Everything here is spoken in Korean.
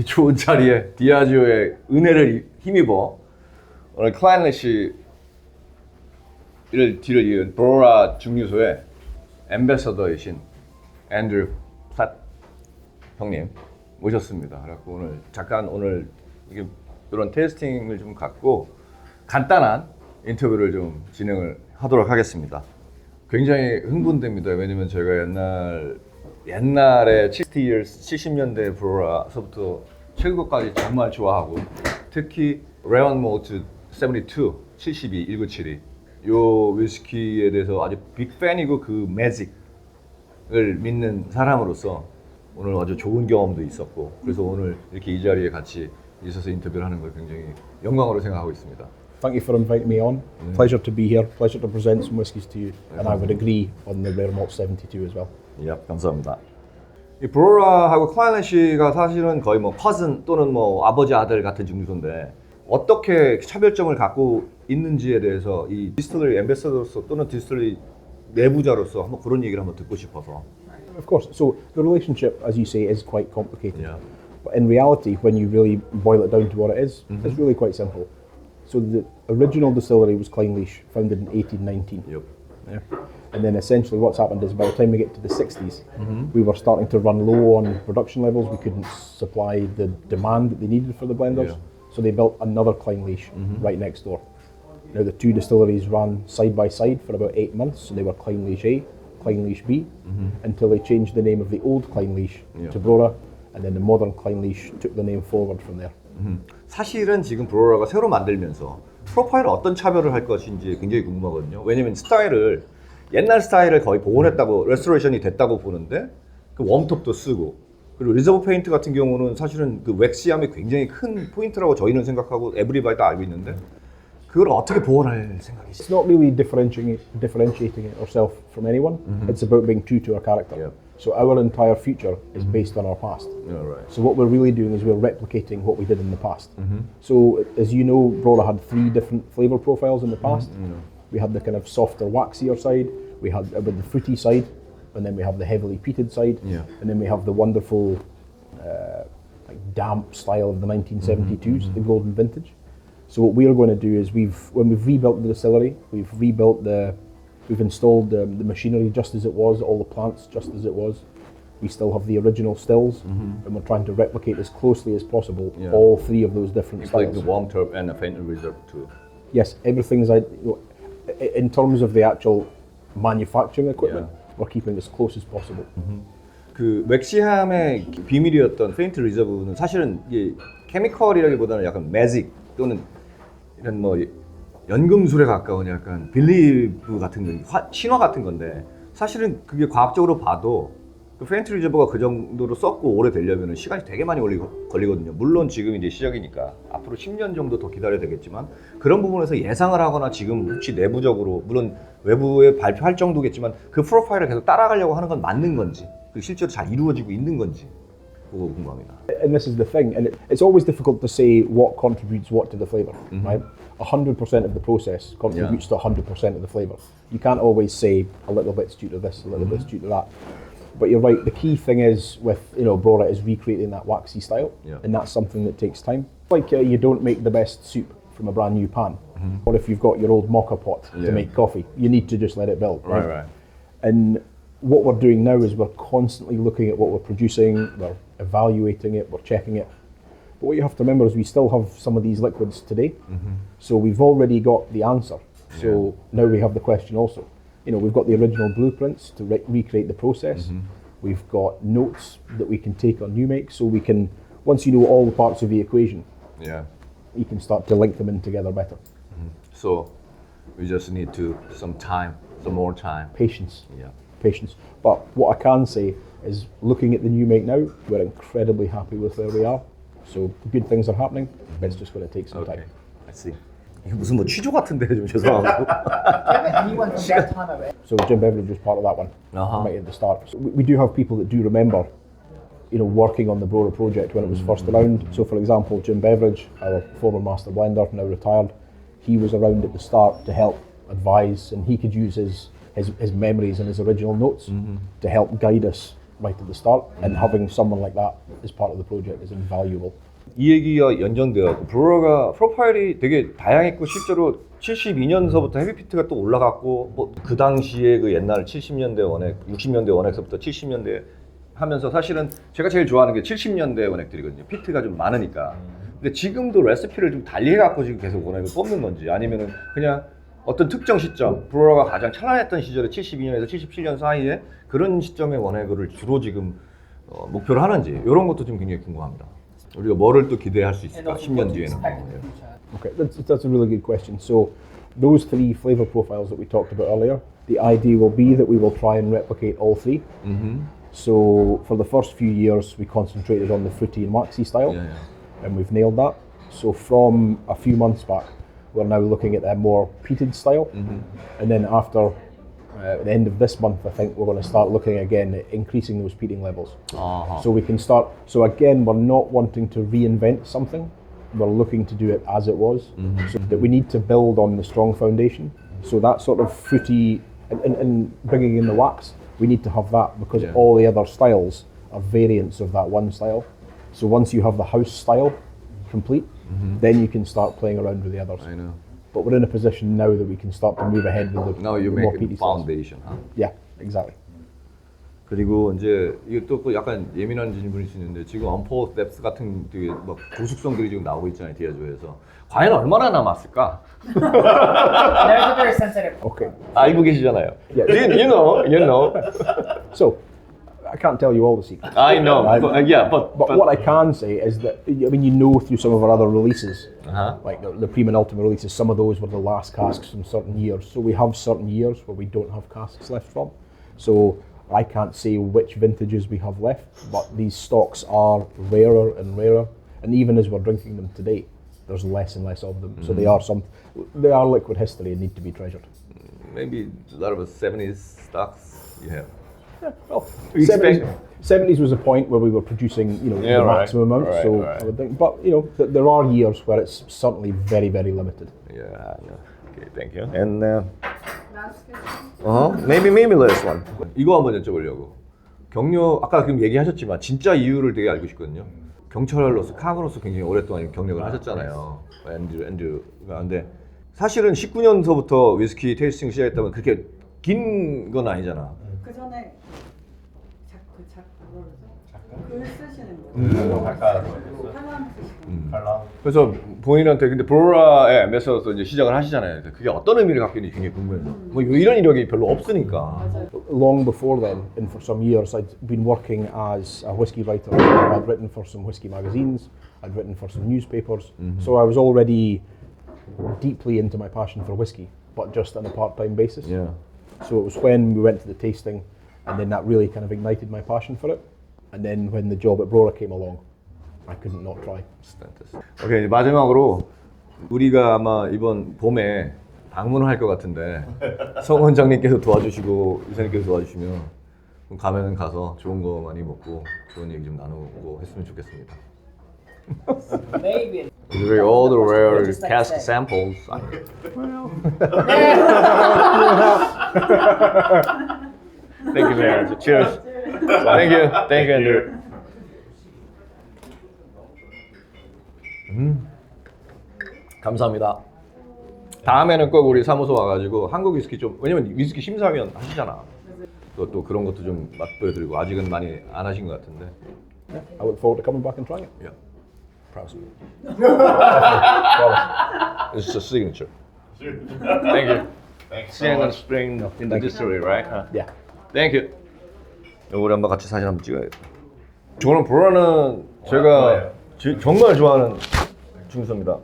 이 좋은 자리에 디아지오의 은혜를 힘입어 오늘 클라인리시를 뒤를 이은 브로라 중류소의 엠베서더이신 앤드류 플랫 형님 모셨습니다. 그래갖고 오늘 잠깐 오늘 이런 테스팅을 좀 갖고 간단한 인터뷰를 좀 진행을 하도록 하겠습니다. 굉장히 흥분됩니다. 왜냐면 제가 옛날 옛날에 60 years 70년대 브로라서부터 최고까지 정말 좋아하고 특히 레온 모트 72 72 1972 요 위스키에 대해서 아주 빅 팬이고 그 매직을 믿는 사람으로서 오늘 아주 좋은 경험도 있었고 그래서 오늘 이렇게 이 자리에 같이 있어서 인터뷰를 하는 걸 굉장히 영광으로 생각하고 있습니다. Thank you for inviting me on. Pleasure to be here. Pleasure to present some whiskies to you. And I would agree on the Rare Malt 72 as well. 예, 감사합니다. 이 브로라하고 클라이넷시가 사실은 거의 뭐 커슨 또는 뭐 아버지 아들 같은 중소인데 어떻게 차별점을 갖고 있는지에 대해서 이 디스틸러리 엠베서더로서 또는 디스틸러리 내부자로서 한번 그런 얘기를 한번 듣고 싶어서 Of course. So the relationship, as you say, is quite complicated. Yeah. But in reality, when you really boil it down to what it is, it's really quite simple. So the original distillery was Kleinleash, founded in 1819. Yep. Yeah. And then essentially what's happened is by the time we get to the 60s, mm-hmm. we were starting to run low on production levels. We couldn't supply the demand that they needed for the blenders. Yeah. So they built another Kleinleash mm-hmm. right next door. Now the two distilleries ran side by side for about eight months. So they were Kleinleash A, Kleinleash B, mm-hmm. until they changed the name of the old Kleinleash Yeah. to Brora. And then the modern Kleinleash took the name forward from there. 사실은 지금 브로라가 새로 만들면서 프로파일을 어떤 차별을 할 것인지 굉장히 궁금하거든요. 왜냐면 스타일을 옛날 스타일을 거의 복원했다고 레스토레이션이 됐다고 보는데 그 웜톱도 쓰고 그리고 리저브 페인트 같은 경우는 사실은 그 웩시함이 굉장히 큰 포인트라고 저희는 생각하고 에브리바디 다 알고 있는데 그걸 어떻게 복원할 생각이시죠? It's not really differentiating differentiating ourselves from anyone. It's about being true to our character. Yeah. So our entire future is mm-hmm. based on our past. Yeah, right. So what we're really doing is we're replicating what we did in the past. Mm-hmm. So as you know, Brora had three different flavour profiles in the mm-hmm. past. We had the kind of softer, waxier side. We had uh, with the fruity side, and then we have the heavily peated side. Yeah. And then we have the wonderful, uh, like damp style of the 1972s, the golden vintage. So what we're going to do is we've when we've rebuilt the distillery, we've rebuilt the, we've installed the, the machinery just as it was, all the plants just as it was. We still have the original stills, and we're trying to replicate as closely as possible Yeah. all three of those different It's like styles. the warm top and a faint reserve too. yes, everything's like you know, i- in terms of the actual manufacturing equipment, we're keeping as close as possible. 그 웩시함의 비밀이었던 페인트 리저브는 사실은 이게 케미컬이라기보다는 약간 매직 또는 이런 뭐 연금술에 가까운 약간 빌리브 같은 거, 화- 신화 같은 건데 사실은 그게 과학적으로 봐도 그 페인트 리저브가 그 정도로 썩고 오래 되려면 시간이 되게 많이 걸리고, 걸리거 든요. 물론 지금 이제 시작이니까 앞으로 10년 정도 더 기다려야 되겠지만 그런 부분에서 예상을 하거나 지금 혹시 내부적으로 물론 외부에 발표할 정도겠지만 그 프로파일을 계속 따라가려고 하는 건 맞는 건지 그 실제로 잘 이루어지고 있는 건지 그거 궁금합니다. and this is the thing, and it, it's always difficult to say what contributes what to the flavor, right? Hundred percent of the process contributes to hundred percent of the flavor. You can't always say a little bit's due to this, a little bit's due to that. But you're right. The key thing is with you know Brora is recreating that waxy style, Yeah. and that's something that takes time. Like uh, you don't make the best soup from a brand new pan, or if you've got your old mocha pot Yeah. to make coffee, you need to just let it build. Right, right. And what we're doing now is we're constantly looking at what we're producing, we're evaluating it, we're checking it. But what you have to remember is we still have some of these liquids today. Mm-hmm. So we've already got the answer. So now we have the question also. You know, we've got the original blueprints to re- recreate the process. Mm-hmm. We've got notes that we can take on new makes. So we can, once you know all the parts of the equation, Yeah. you can start to link them in together better. Mm-hmm. So we just need to some time, some more time. Patience. Yeah. patience. But what I can say is, looking at the new make now, we're incredibly happy with where we are. So good things are happening. It's just going to take some Okay. time. I see. 이게 무슨 뭐 취조 같은데 좀 죄송하고. anyone from that time of So Jim Beveridge was part of that one, Uh-huh. right at the start. So we, we do have people that do remember, you know, working on the Brora project when it was first around. So for example, Jim Beveridge, our former master blender, now retired, he was around at the start to help advise, and he could use his his, his memories and his original notes to help guide us right at the start, and having someone like that as part of the project is invaluable. 이 얘기가 연정되었고 브로가 프로파일이 되게 다양했고 실제로 72년서부터 헤비피트가 또 올라갔고 뭐 그 당시에 그 옛날 70년대 원액, 60년대 원액서부터 70년대 하면서 사실은 제가 제일 좋아하는 게 70년대 원액들이거든요. 피트가 좀 많으니까. 근데 지금도 레시피를 좀 달리 해갖고 지금 계속 원액을 뽑는 건지 아니면은 그냥 어떤 특정 시점, 브로가 가장 찬란했던 시절에 72년에서 77년 사이에 그런 시점의 원액을 주로 지금 어, 목표로 하는지 이런 것도 좀 굉장히 궁금합니다. 우리가 뭐를 또 기대할 수 있을까? also 10년 what to 뒤에는. 뭐. Okay, that's, that's a really good question. So, those three flavor profiles that we talked about earlier, the idea will be that we will try and replicate all 3 So, for the first few years, we concentrated on the fruity and waxy style, Yeah, yeah. and we've nailed that. So, from a few months back, we're now looking at a more peated style, mm-hmm. and then after uh, the end of this month, I think we're going to start looking again at increasing those peating levels. 아하. So we can start. So again, we're not wanting to reinvent something. We're looking to do it as it was. Mm-hmm. So that we need to build on the strong foundation. So that sort of fruity and, and, and bringing in the wax, we need to have that because Yeah. all the other styles are variants of that one style. So once you have the house style complete, then you can start playing around with the others. I know. But we're in a position now that we can start to move ahead with the Now you make a foundation. huh? Yeah, exactly. 그리고 이제 이게 또그 약간 예민한 질문일 수 있는데 지금 언포 뎁스 같은 되게 막 고속성들이 지금 나오고 있잖아요 디아조에서 과연 얼마나 남았을까? There's a very sensitive. Okay. 알고 계시잖아요. Yeah. You, you know, you know. So I can't tell you all the secrets. I know. I- But, uh, yeah, but, But what I can say is that I mean you know through some of our other releases, Uh-huh. like the, the Prima and Ultima releases, some of those were the last casks from certain years. So we have certain years where we don't have casks left from. So I can't say which vintages we have left, but these stocks are rarer and rarer. And even as we're drinking them today, there's less and less of them. So they are some, they are liquid history and need to be treasured. maybe a lot of the 70s stocks you have. Well, You expect- 70s, 70s was a point where we were producing, you know, Yeah, the right. maximum amount. Right, so right. I would think, but you know, th- there are years where it's certainly very, very limited. Yeah, know. Okay, thank you. And uh, Last question. uh maybe maybe last one. 이거 한번 여쭤보려고. 경력 아까 지금 얘기하셨지만 진짜 이유를 되게 알고 싶거든요. 경찰로서 카그로서 굉장히 오랫동안 경력을 하셨잖아요. 앤드류 앤드류가 근데 사실은 19년서부터 위스키 테이스팅 시작했다면 그렇게 긴 건 아니잖아. 그 전에? 글 쓰시는 분. 음. 작가 칼럼 쓰시는 분. 음. 칼럼 그래서 본인한테 근데 브로라의 엠베서서 이제 시작을 하시잖아요. 그래서 그게 어떤 의미를 갖고 있는지 굉장히 궁금해요. 뭐 이런 이력이 별로 없으니까. 맞아요. Long before then, and for some years, I'd been working as a whiskey writer. I'd written for some whiskey magazines. I'd written for some newspapers. So I was already deeply into my passion for whiskey, but just on a part-time basis. Yeah. So it was when we went to the tasting, and then that really kind of ignited my passion for it. And then when the job at Brora came along, I couldn't not try. 오케이 이제 마지막으로 우리가 아마 이번 봄에 방문을 할 것 같은데 성 원장님께서 도와주시고 이사님께서 도와주시면 그럼 가면은 가서 좋은 거 많이 먹고 좋은 얘기 좀 나누고 했으면 좋겠습니다. Maybe. All the rare that. samples. Thank you, man. Cheers. Thank you. Thank you, Andrew. 음. 감사합니다. 다음에는 꼭 우리 사무소 와가지고 한국 위스키 좀 왜냐면 위스키 심사위원 하시잖아. 또, 또 그런 것도 좀 맛보여드리고 아직은 많이 안 하신 것 같은데. I look forward to coming back and trying it. Yeah. Of you. It's a signature. Thank you. Thanks so Sienna much. Spring in the distillery, right? Uh, Yeah. Thank you. 우리 한번 같이 사진 한번 찍어야겠다. 저는 보라는 제가 좋아요. 지- 정말 좋아하는 중소입니다.